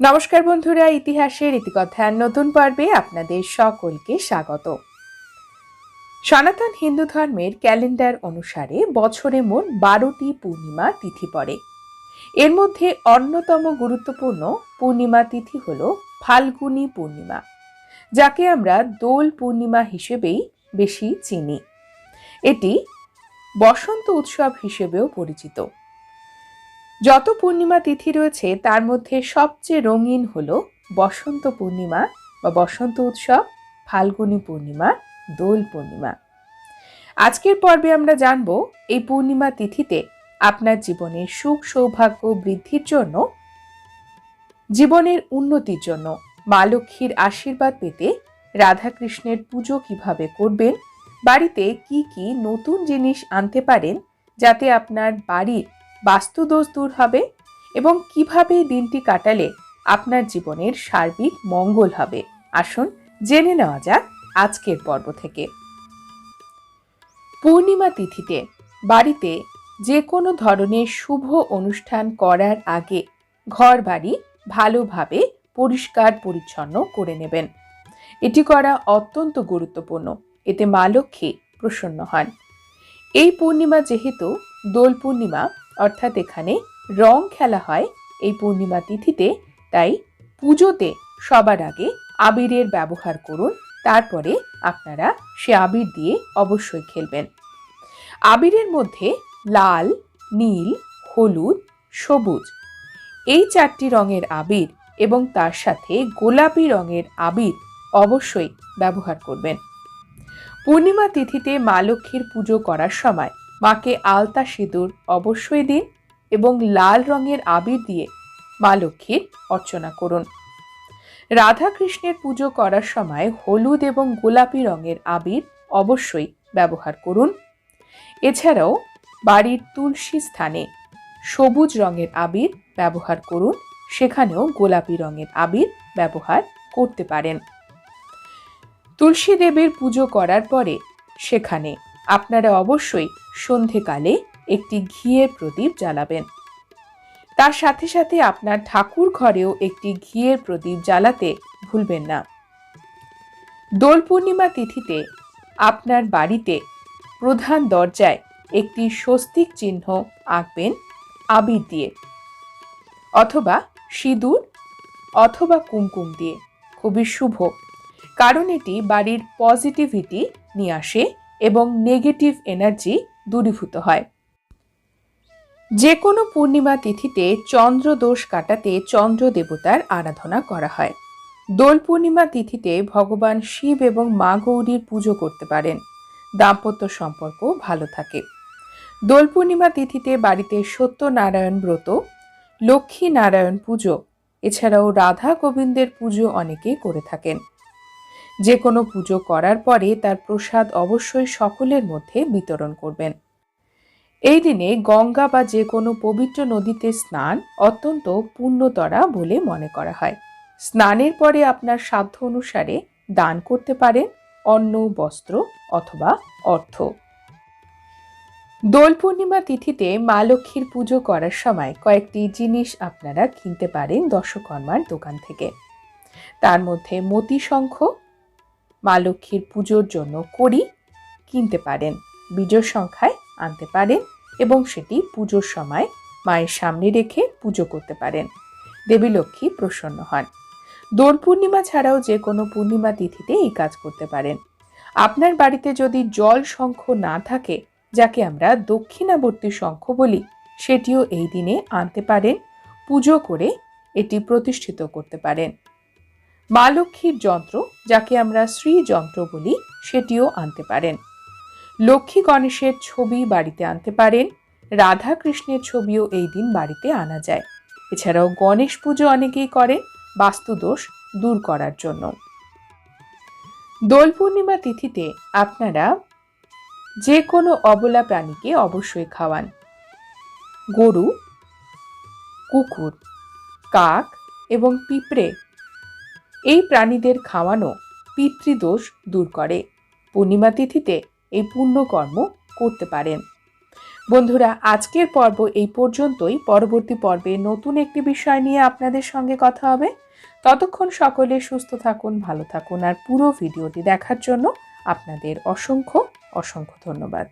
নমস্কার বন্ধুরা, ইতিহাসের ইতিকথার নতুন পর্বে আপনাদের সকলকে স্বাগত। সনাতন হিন্দু ধর্মের ক্যালেন্ডার অনুসারে বছরে মোট বারোটি পূর্ণিমা তিথি পড়ে। এর মধ্যে অন্যতম গুরুত্বপূর্ণ পূর্ণিমা তিথি হল ফাল্গুনী পূর্ণিমা, যাকে আমরা দোল পূর্ণিমা হিসেবেই বেশি চিনি। এটি বসন্ত উৎসব হিসেবেও পরিচিত। যত পূর্ণিমা তিথি রয়েছে, তার মধ্যে সবচেয়ে রঙিন হল বসন্ত পূর্ণিমা বা বসন্ত উৎসব, ফাল্গুনী পূর্ণিমা, দোল পূর্ণিমা। আজকের পর্বে আমরা জানব এই পূর্ণিমা তিথিতে আপনার জীবনের সুখ সৌভাগ্য বৃদ্ধির জন্য, জীবনের উন্নতির জন্য মা লক্ষ্মীর আশীর্বাদ পেতে রাধাকৃষ্ণের পুজো কীভাবে করবেন, বাড়িতে কি কি নতুন জিনিস আনতে পারেন যাতে আপনার বাড়ির বাস্তুদোষ দূর হবে এবং কীভাবে দিনটি কাটালে আপনার জীবনের সার্বিক মঙ্গল হবে। আসুন জেনে নেওয়া যাক আজকের পর্ব থেকে। পূর্ণিমা তিথিতে বাড়িতে যে কোনো ধরনের শুভ অনুষ্ঠান করার আগে ঘর বাড়ি ভালোভাবে পরিষ্কার পরিচ্ছন্ন করে নেবেন। এটি করা অত্যন্ত গুরুত্বপূর্ণ। এতে মা লক্ষ্মী প্রসন্ন হন। এই পূর্ণিমা যেহেতু দোল পূর্ণিমা অর্থাৎ এখানে রং খেলা হয় এই পূর্ণিমা তিথিতে, তাই পুজোতে সবার আগে আবিরের ব্যবহার করুন, তারপরে আপনারা সে আবির দিয়ে অবশ্যই খেলবেন। আবিরের মধ্যে লাল, নীল, হলুদ, সবুজ এই চারটি রঙের আবির এবং তার সাথে গোলাপি রঙের আবির অবশ্যই ব্যবহার করবেন। পূর্ণিমা তিথিতে মা লক্ষ্মীর পুজো করার সময় মাকে আলতা সিঁদুর অবশ্যই দিন এবং লাল রঙের আবির দিয়ে মা লক্ষ্মীর অর্চনা করুন। রাধা কৃষ্ণের পুজো করার সময় হলুদ এবং গোলাপি রঙের আবির অবশ্যই ব্যবহার করুন। এছাড়াও বাড়ির তুলসী স্থানে সবুজ রঙের আবির ব্যবহার করুন, সেখানেও গোলাপি রঙের আবির ব্যবহার করতে পারেন। তুলসী দেবীর পুজো করার পরে সেখানে আপনারা অবশ্যই সন্ধেকালে একটি ঘিয়ের প্রদীপ জ্বালাবেন। তার সাথে সাথে আপনার ঠাকুর ঘরেও একটি ঘিয়ের প্রদীপ জ্বালাতে ভুলবেন না। দোল পূর্ণিমা তিথিতে আপনার বাড়িতে প্রধান দরজায় একটি স্বস্তিক চিহ্ন আঁকবেন আবির দিয়ে অথবা সিঁদুর অথবা কুমকুম দিয়ে। খুবই শুভ, কারণ এটি বাড়ির পজিটিভিটি নিয়ে আসে এবং নেগেটিভ এনার্জি দূরীভূত হয়। যে কোনো পূর্ণিমা তিথিতে চন্দ্রদোষ কাটাতে চন্দ্র দেবতার আরাধনা করা হয়। দোল পূর্ণিমা তিথিতে ভগবান শিব এবং মা গৌরীর পুজো করতে পারেন। দাম্পত্য সম্পর্ক ভালো থাকে। দোল পূর্ণিমা তিথিতে বাড়িতে সত্যনারায়ণ ব্রত, লক্ষ্মী নারায়ণ পুজো, এছাড়াও রাধা গোবিন্দের পুজো অনেকে করে থাকেন। যে কোনো পুজো করার পরে তার প্রসাদ অবশ্যই সকলের মধ্যে বিতরণ করবেন। এই দিনে গঙ্গা বা যে কোনো পবিত্র নদীতে স্নান অত্যন্ত পুণ্যতরা বলে মনে করা হয়। স্নানের পরে আপনার সাধ্য অনুসারে দান করতে পারেন অন্ন, বস্ত্র অথবা অর্থ। দোল পূর্ণিমা তিথিতে মা লক্ষ্মীর পুজো করার সময় কয়েকটি জিনিস আপনারা কিনতে পারেন দশকর্মার দোকান থেকে। তার মধ্যে মতি শঙ্খ মা লক্ষ্মীর পুজোর জন্য করি কিনতে পারেন বিজয় সংখ্যায় আনতে পারেন এবং সেটি পুজোর সময় মায়ের সামনে রেখে পুজো করতে পারেন। দেবী লক্ষ্মী প্রসন্ন হন। দোল পূর্ণিমা ছাড়াও যে কোনো পূর্ণিমা তিথিতে এই কাজ করতে পারেন। আপনার বাড়িতে যদি জল শঙ্খ না থাকে, যাকে আমরা দক্ষিণাবর্তী শঙ্খ বলি, সেটিও এই দিনে আনতে পারেন, পুজো করে এটি প্রতিষ্ঠিত করতে পারেন। মা লক্ষ্মীর যন্ত্র যাকে আমরা শ্রী যন্ত্র বলি, সেটিও আনতে পারেন। লক্ষ্মী গণেশের ছবি বাড়িতে আনতে পারেন। রাধা কৃষ্ণের ছবিও এই দিন বাড়িতে আনা যায়। এছাড়াও গণেশ পুজো অনেকেই করেন, বাস্তুদোষ দূর করার জন্য। দোল পূর্ণিমা তিথিতে আপনারা যে কোনো অবলা প্রাণীকে অবশ্যই খাওয়ান। গরু, কুকুর, কাক এবং পিঁপড়ে এই প্রাণীদের খাওয়ানো পিতৃদোষ দূর করে। পূর্ণিমা তিথিতে এই পুণ্যকর্ম করতে পারেন। বন্ধুরা, আজকের পর্ব এই পর্যন্তই। পরবর্তী পর্বে নতুন একটি বিষয় নিয়ে আপনাদের সঙ্গে কথা হবে। ততক্ষণ সকলে সুস্থ থাকুন, ভালো থাকুন, আর পুরো ভিডিওটি দেখার জন্য আপনাদের অসংখ্য অসংখ্য ধন্যবাদ।